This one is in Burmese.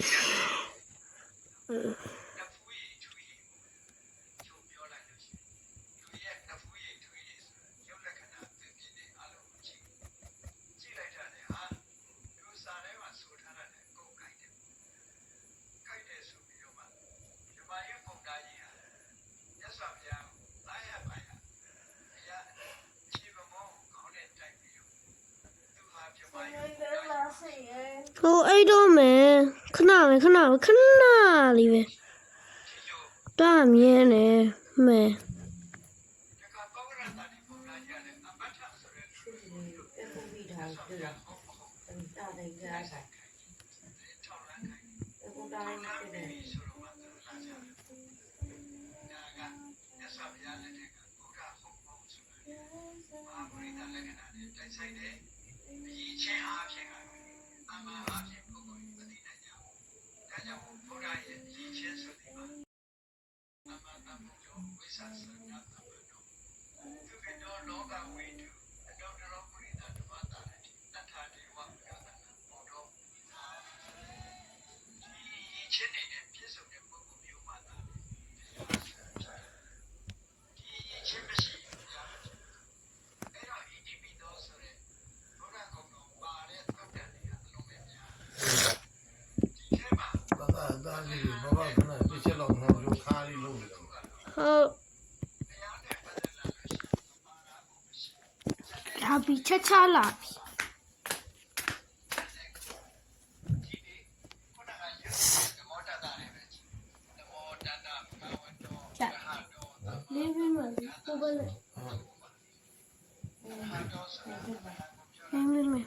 Mm. ဟိုအဲ့တော့မယ်ခဏပဲခဏပဲခဏလေးပဲတာမြင်နေမယ်ဘာ Abi çatal abi. Ne bileyim abi. Babalı. Ne bileyim.